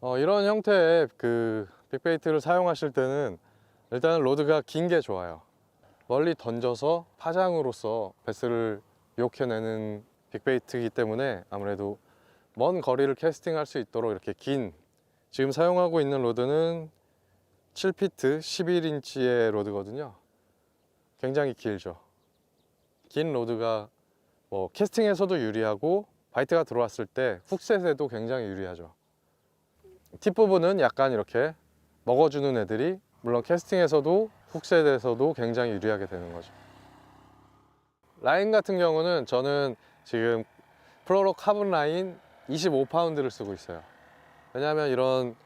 어, 이런 형태의 그 빅베이트를 사용하실 때는 일단은 로드가 긴 게 좋아요. 멀리 던져서 파장으로서 베스를 유혹해내는 빅베이트이기 때문에 아무래도 먼 거리를 캐스팅할 수 있도록 이렇게 긴 지금 사용하고 있는 로드는 7피트 11인치의 로드거든요. 굉장히 길죠. 긴 로드가 뭐 캐스팅에서도 유리하고 바이트가 들어왔을 때 훅셋에도 굉장히 유리하죠. 팁 부분은 약간 이렇게 먹어주는 애들이 물론 캐스팅에서도 훅셋에서도 굉장히 유리하게 되는 거죠. 라인 같은 경우는 저는 지금 플로로 카본 라인 25파운드를 쓰고 있어요. 왜냐하면 이런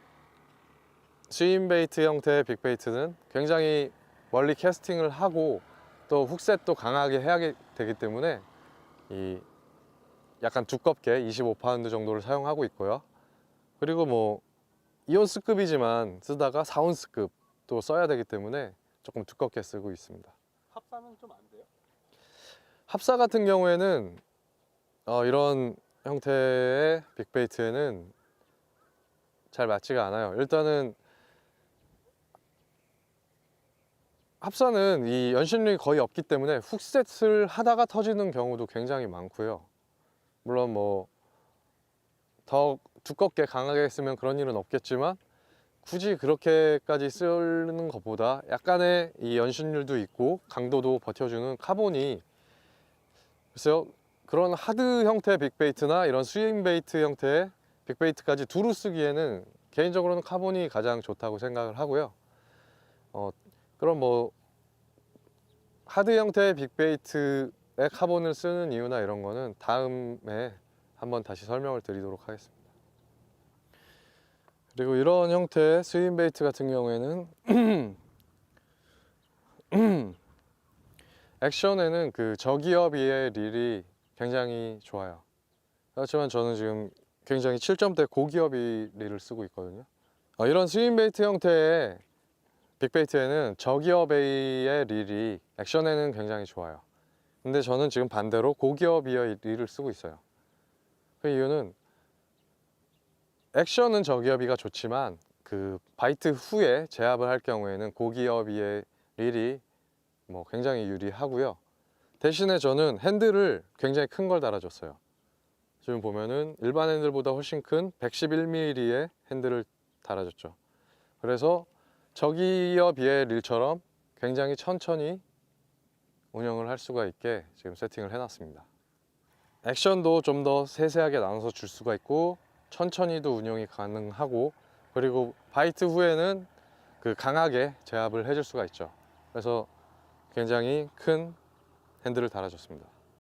스윙 베이트 형태의 빅 베이트는 굉장히 멀리 캐스팅을 하고 또 훅셋도 강하게 해야 되기 때문에 이 약간 두껍게 25파운드 정도를 사용하고 있고요. 그리고 뭐 이온스급이지만 쓰다가 4온스급 또 써야 되기 때문에 조금 두껍게 쓰고 있습니다. 합사는 좀 안 돼요? 합사 같은 경우에는 어, 이런 형태의 빅베이트에는 잘 맞지가 않아요. 일단은 합사는 이 연신력이 거의 없기 때문에 훅셋을 하다가 터지는 경우도 굉장히 많고요. 물론 뭐 더 두껍게 강하게 쓰면 그런 일은 없겠지만 굳이 그렇게까지 쓰는 것보다 약간의 이 연신률도 있고 강도도 버텨주는 카본이 글쎄요 그런 하드 형태의 빅베이트나 이런 스윙 베이트 형태의 빅베이트까지 두루 쓰기에는 개인적으로는 카본이 가장 좋다고 생각을 하고요. 어, 그럼 뭐 하드 형태의 빅베이트에 카본을 쓰는 이유나 이런 거는 다음에 한번 다시 설명을 드리도록 하겠습니다. 그리고 이런 형태의 스윙 베이트 같은 경우에는 액션에는 그 저기업의 릴이 굉장히 좋아요. 그렇지만 저는 지금 굉장히 7점대 고기업이 릴을 쓰고 있거든요. 어, 이런 스윙 베이트 형태의 빅베이트에는 저기업의 릴이 액션에는 굉장히 좋아요. 근데 저는 지금 반대로 고기업의 릴을 쓰고 있어요. 그 이유는 액션은 저기업이가 좋지만 그 바이트 후에 제압을 할 경우에는 고기업의 릴이 뭐 굉장히 유리하고요. 대신에 저는 핸들을 굉장히 큰 걸 달아줬어요. 지금 보면은 일반 핸들보다 훨씬 큰 111mm의 핸들을 달아줬죠. 그래서 저기업의 릴처럼 굉장히 천천히 운영을 할 수가 있게 지금 세팅을 해놨습니다. 액션도 좀 더 세세하게 나눠서 줄 수가 있고 천천히도 운영이 가능하고 그리고 바이트 후에는 그 강하게 제압을 해줄 수가 있죠. 그래서 굉장히 큰 핸들을 달아줬습니다.